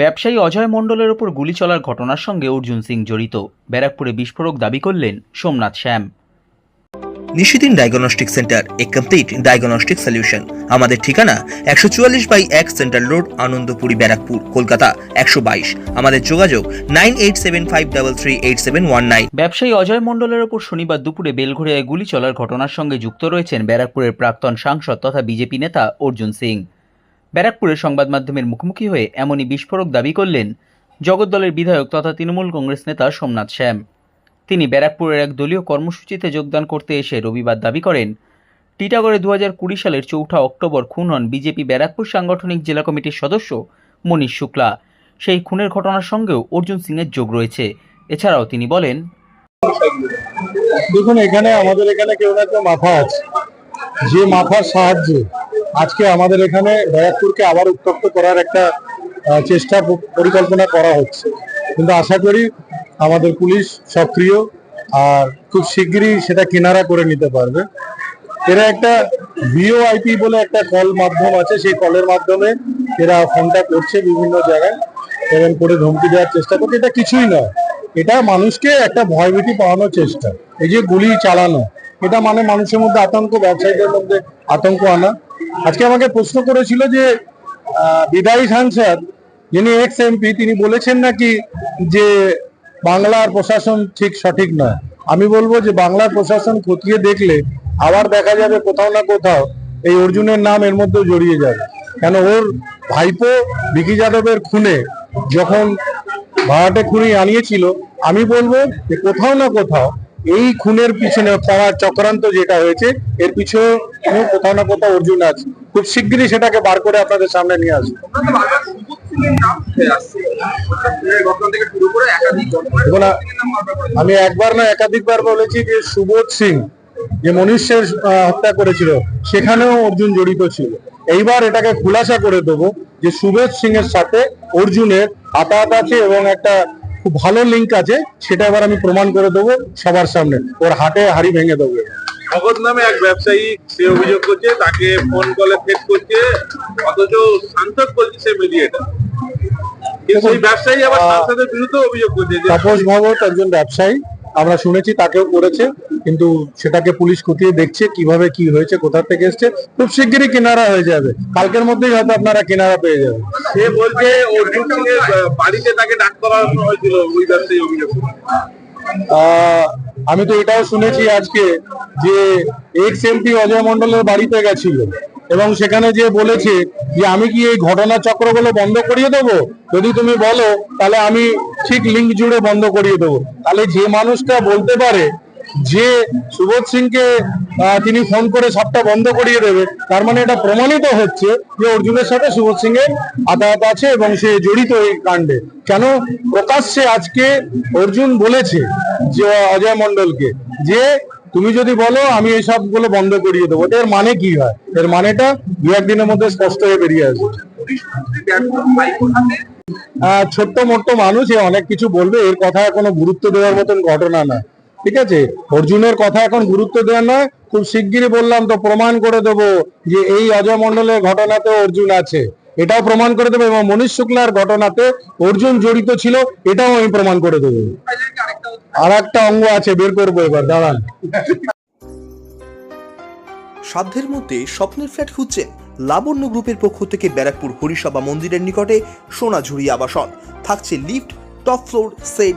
ব্যবসায়ী অজয় মণ্ডলের ওপর গুলি চলার ঘটনার সঙ্গে অর্জুন সিং জড়িত। ব্যারাকপুরে বিস্ফোরক দাবি করলেন Somnath Shyam. Nishidin diagnostic centre a complete diagnostic solution আমাদের ঠিকানা একশো চুয়াল্লিশ বাই এক সেন্ট্রাল রোড আনন্দপুরি ব্যারাকপুর কলকাতা একশো বাইশ। আমাদের যোগাযোগ nine eight seven five double three eight seven one nine. ব্যবসায়ী অজয় মণ্ডলের ওপর শনিবার দুপুরে বেলঘড়িয়ায় গুলি চলার ঘটনার সঙ্গে যুক্ত রয়েছেন ব্যারাকপুরের প্রাক্তন সাংসদ তথা বিজেপি নেতা অর্জুন সিং। ব্যারাকপুরের সংবাদ মাধ্যমের মুখোমুখি হয়ে এমনই বিস্ফোরক দাবি করলেন জগদ্দলের বিধায়ক তথা তৃণমূল কংগ্রেস নেতা সোমনাথ শ্যাম। তিনি ব্যারাকপুরের এক দলীয় কর্মসূচিতে যোগদান করতে এসে রবিবার দাবি করেন, টিটাগড়ে দু হাজার কুড়ি সালের চৌঠা অক্টোবর খুন হন বিজেপি ব্যারাকপুর সাংগঠনিক জেলা কমিটির সদস্য মনীষ শুক্লা। সেই খুনের ঘটনার সঙ্গেও অর্জুন সিংয়ের যোগ রয়েছে। এছাড়াও তিনি বলেন, দেখুন, এখানে আমাদের এখানে কেউ না কেউ মাথা আছে। যে মাথার সাহায্যে আজকে আমাদের এখানে ব্যারাকপুরকে আবার উত্তপ্ত করার একটা চেষ্টা পরিকল্পনা করা হচ্ছে। কিন্তু আশা করি আমাদের পুলিশ সক্রিয় আর খুব শিগগিরই সেটা কিনারা করে নিতে পারবে। এরা একটা ভিওআইপি বলে একটা কল মাধ্যম আছে, সেই কলের মাধ্যমে এরা ফোনটা করছে বিভিন্ন জায়গায় এবং করে ধমকি দেওয়ার চেষ্টা করছে। এটা কিছুই নয়। এটা মানুষকে একটা ভয়ভীতি পাওয়ানোর চেষ্টা। এই যে গুলি চালানো, এটা মানে মানুষের মধ্যে আতঙ্ক, ব্যবসায়ীদের মধ্যে আতঙ্ক আনা। আজকে আমাকে প্রশ্ন করেছিল যে বিদায়ী সাংসদ যিনি এক্স এমপি তিনি বলেছেন নাকি যে বাংলার প্রশাসন ঠিক সঠিক নয়। আমি বলব যে বাংলার প্রশাসন খতিয়ে দেখলে আবার দেখা যাবে কোথাও না কোথাও এই অর্জুনের নাম এর মধ্যে জড়িয়ে যাবে। কেন ওর ভাইপো ভিকি যাদবের খুনে যখন ভাড়াটে খুনি আনিয়েছিল, আমি বলব যে কোথাও না কোথাও এই খুনের পিছনে করার চক্রান্ত যেটা হয়েছে এর পিছনে কোথাও না কোথাও অর্জুন আছে। খুব শিগগিরই সেটাকে বার করে আপনাদের সামনে নিয়ে আসব। আমি একবার না একাধিকবার বলেছি যে সুবোধ সিং যে মনীষের হত্যা করেছিল সেখানেও অর্জুন জড়িত ছিল। এইবার এটাকে খুলাসা করে দেবো যে সুবোধ সিং এর সাথে অর্জুনের হাতাহাত আছে এবং একটা খুব ভালো লিঙ্ক আছে সেটা এবার আমি প্রমাণ করে দেবো সবার সামনে। ওর হাটে হাড়ি ভেঙে দেবো। নগদ নামে এক ব্যবসায়ী সে অভিযোগ করছে তাকে ফোন কলে ফেক করছে অথচ সাংসদ বলছে সে মিডিয়েটার কিন্তু সেই ব্যবসায়ী আবার সাংসদের বিরুদ্ধে অভিযোগ করছে তাপস ভগত একজন ব্যবসায়ী। আমরা শুনেছি তাকেও করেছে কিন্তু সেটাকে পুলিশ খতিয়ে দেখছে কীভাবে কি হয়েছে কোথা থেকে এসছে খুব শিগগিরই কিনারা হয়ে যাবে। কালকের মধ্যেই হয়তো আপনারা কিনারা পেয়ে যাবেন। সে বলছে অর্জুন বাড়িতে তাকে ডাক্তার করানো হয়েছিল ওই ব্যবসায়ী অভিযোগ আহ, আমি তো এটাও শুনেছি আজকে যে এক্স এমপি অজয় মন্ডলের বাড়িতে গেছিল এবং সেখানে যে বলেছে যে আমি কি এই ঘটনা চক্রগুলো বন্ধ করিয়ে দেবো? যদি তুমি বলো, তাহলে আমি ঠিক লিঙ্ক জুড়ে বন্ধ করিয়ে দেবো। তাহলে যে মানুষটা বলতে পারে যে সুবোধ সিংকে তিনি ফোন করে সবটা বন্ধ করিয়ে দেবে। তার মানে এটা প্রমাণিত হচ্ছে যে অর্জুনের সাথে সুবোধ সিং এর আতায়াত আছে এবং সে জড়িত এই কাণ্ডে। কেন? প্রকাশ্যে আজকে অর্জুন বলেছে যে, অজয় মন্ডলকে যে তুমি যদি বলো, আমি এই সবগুলো বন্ধ করিয়ে দেবো। এর মানে কি হয়? এর মানেটা দু একদিনের মধ্যে স্পষ্ট হয়ে বেরিয়ে আসবে। ছোট্ট মোট্ট মানুষ অনেক কিছু বলবে। এর কথা কোনো গুরুত্ব দেওয়ার মতন ঘটনা না ঠিক আছে? অর্জুনের কথা এখন গুরুত্ব দেওয়ার নয়। খুব শিগগিরই বললাম তো প্রমাণ করে দেবো যে এই অজয় মন্ডলের ঘটনাতে অর্জুন আছে। এটাও প্রমাণ করে দেবো এবং মনীষ শুক্লার ঘটনাতে অর্জুন জড়িত ছিল, এটাও আমি প্রমাণ করে দেবো। আর একটা অঙ্গ আছে, বের করব এবার, দাঁড়ান। সাধ্যের মধ্যে স্বপ্নের ফ্ল্যাট খুঁজছেন লাবণ্য গ্রুপের পক্ষ থেকে ব্যারাকপুর হরিসভা মন্দিরের নিকটে সোনাঝুরি আবাসন। থাকছে lift, top floor, set